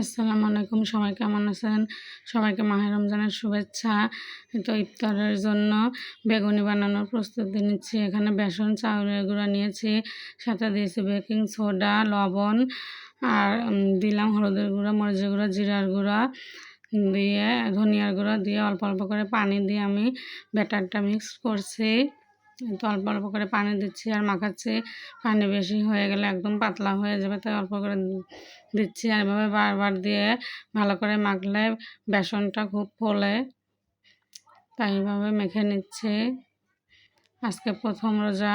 আসসালামু আলাইকুম, সবাই কেমন আছেন? সবাইকে মাহের রমজানের শুভেচ্ছা। তো ইফতারের জন্য বেগুনি বানানোর প্রস্তুতি নিচ্ছি। এখানে বেসন, চাউলের গুঁড়া নিয়েছি, সাথে দিয়েছি বেকিং সোডা, লবণ, আর দিলাম হলুদের গুঁড়া, মরিচের গুঁড়া, জিরার গুঁড়া দিয়ে, ধনিয়ার গুঁড়া দিয়ে অল্প অল্প করে পানি দিয়ে আমি ব্যাটারটা মিক্স করছি। তো অল্প অল্প করে পানি দিচ্ছি আর মাখাচ্ছি। পানি বেশি হয়ে গেলে একদম পাতলা হয়ে যাবে, তাই অল্প করে দিচ্ছি। আর এভাবে বারবার দিয়ে ভালো করে মাখলে বেসনটা খুব ফোলে, তাই এভাবে মেখে নিচ্ছি। আজকে প্রথম রোজা,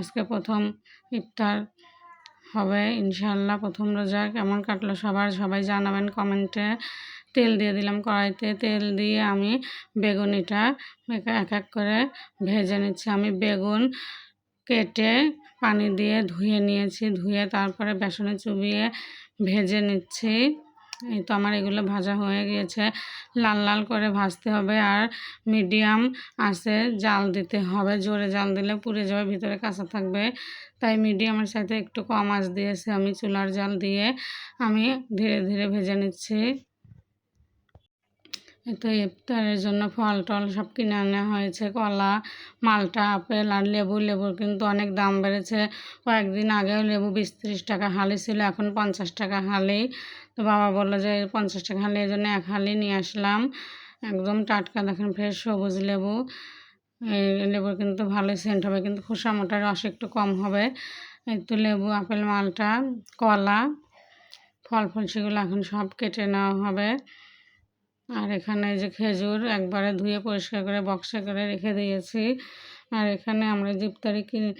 আজকে প্রথম ইফতার। হবে ইনশাল্লাহ প্রথম রোজা কেমন কাটলো সবার? সবাই জানাবেন কমেন্টে। তেল দিয়ে দিলাম কড়াইতে। তেল দিয়ে আমি বেগুনিটা এক এক করে ভেজে নিচ্ছি। আমি বেগুন কেটে পানি দিয়ে ধুয়ে নিয়েছি। ধুয়ে তারপরে বেসনে চুবিয়ে ভেজে নিচ্ছি। এই তো আমার এগুলো ভাজা হয়ে গিয়েছে। লাল লাল করে ভাজতে হবে আর মিডিয়াম আছে জাল দিতে হবে। জোরে জাল দিলে পুড়ে যাবে, ভিতরে কাঁচা থাকবে। তাই মিডিয়ামের সাথে একটু কম আঁচ দিয়েছে আমি চুলার জাল দিয়ে। আমি ধীরে ধীরে ভেজে নিচ্ছি। তো ইফতারের জন্য ফল টল সব কিনে আনা হয়েছে। কলা, মালটা, আপেল আর লেবু। লেবুর কিন্তু অনেক দাম বেড়েছে। কয়েকদিন আগেও লেবু বিশ টাকা হালি ছিল, এখন পঞ্চাশ টাকা হালি। তো বাবা বলল যে পঞ্চাশ টাকা হালি এই জন্য এক হালি নিয়ে আসলাম। একদম টাটকা, দেখেন ফ্রেশ সবুজ লেবু। এই লেবুর কিন্তু ভালোই সেন্ট হবে, কিন্তু খোসা মোটা রস একটু কম হবে। একটু লেবু, আপেল, মালটা, কলা, ফল ফল সেগুলো এখন সব কেটে নেওয়া হবে। আর এখানে যে খেজুর একবারে ধুয়ে পরিষ্কার করে বক্সে করে রেখে দিয়েছি। আর এখানে আমরা জিপতারি কিনে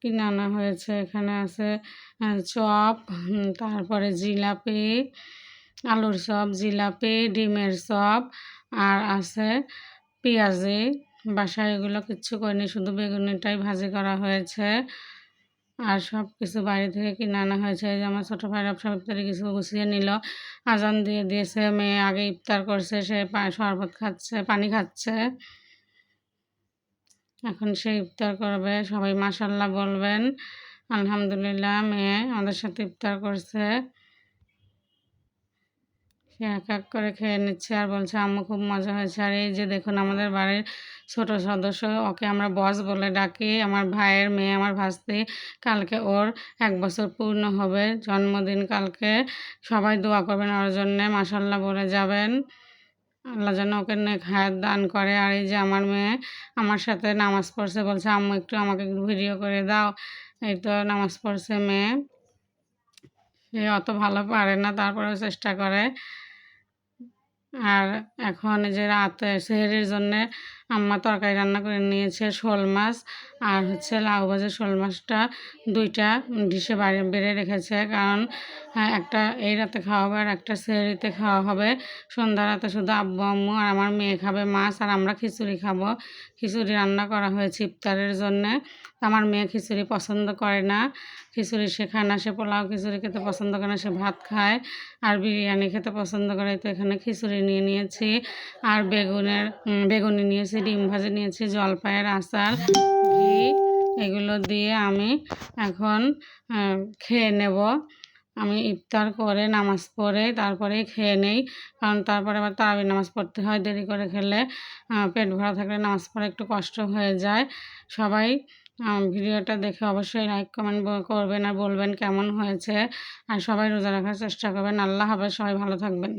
কিনে আনা হয়েছে? এখানে আছে চপ তারপরে জিলাপি, আলুর চপ, জিলাপি, ডিমের চপ, আর আছে পেঁয়াজি। বাসায় এগুলো কিচ্ছু করিনি, শুধু বেগুনিটাই ভাজি করা হয়েছে। আর সব কিছু বাড়ি থেকে কিনে আনা হয়েছে? যে আমার ছোটো ভাইরা সব ইফতারি কিছু গুছিয়ে নিল। আজান দিয়ে দিয়েছে, মেয়ে আগে ইফতার করছে, সে শরবত খাচ্ছে, পানি খাচ্ছে। এখন সে ইফতার করবে, সবাই মাসাল্লাহ বলবেন। আলহামদুলিল্লাহ, মেয়ে আমাদের সাথে ইফতার করছে। সে এক এক করে খেয়ে নিচ্ছে আর বলছে, আম্মু, খুব মজা হয়েছে। আর এই যে দেখুন আমাদের বাড়ির ছোট সদস্য, ওকে আমরা বস বলে ডাকি। আমার ভাইয়ের মেয়ে, আমার ভাস্তি, কালকে ওর এক বছর পূর্ণ হবে। জন্মদিন কালকে। সবাই দোয়া করবেন ওর জন্যে মাসাল্লাহ বলে যাবেন। আল্লাহ যেন ওকে নেক হায়াত দান করে। আর এই যে আমার মেয়ে আমার সাথে নামাজ পড়ছে বলছে, আম্মু, একটু আমাকে একটু ভিডিও করে দাও। এই তো নামাজ পড়ছে মেয়ে। সে অত ভালো পারে না, তারপরেও চেষ্টা করে। আর এখন যে রাতে সেহেরির জন্যে আম্মা তরকারি রান্না করে নিয়েছে শোল মাছ আর হচ্ছে লাউ ভাজা শোল মাছটা দুইটা ডিশে বাড়ি বেড়ে রেখেছে। কারণ হ্যাঁ, একটা এই রাতে খাওয়া হবে আর একটা সেহেরিতে খাওয়া হবে। সন্ধ্যা রাতে শুধু আব্বু আম্মু আর আমার মেয়ে খাবে মাছ আর আমরা খিচুড়ি খাব। খিচুড়ি রান্না করা হয়েছে ইফতারের জন্যে। আমার মেয়ে খিচুড়ি পছন্দ করে না। খিচুড়ি সে খায় না সে পোলাও খিচুড়ি খেতে পছন্দ করে না সে ভাত খায় আর বিরিয়ানি খেতে পছন্দ করে। তো এখানে খিচুড়ি নিয়ে নিয়েছি আর বেগুনের বেগুনি নিয়েছি ডিম ভাজি নিয়েছি, জলপাইয়ের আচার, ঘি, এগুলো দিয়ে আমি এখন খেয়ে নেব। আমি ইফতার করে নামাজ পড়ে তারপরে খেয়ে নেই, কারণ তারপরে আবার তারাবি নামাজ পড়তে হয়। দেরি করে খেলে পেট ভরা থাকলে নামাজ পড়ে একটু কষ্ট হয়ে যায়। সবাই ভিডিওটা দেখে অবশ্যই লাইক কমেন্ট করবেন আর বলবেন কেমন হয়েছে। আর সবাই রোজা রাখার চেষ্টা করবেন। আল্লাহ হাফেজ। সবাই ভালো থাকবেন।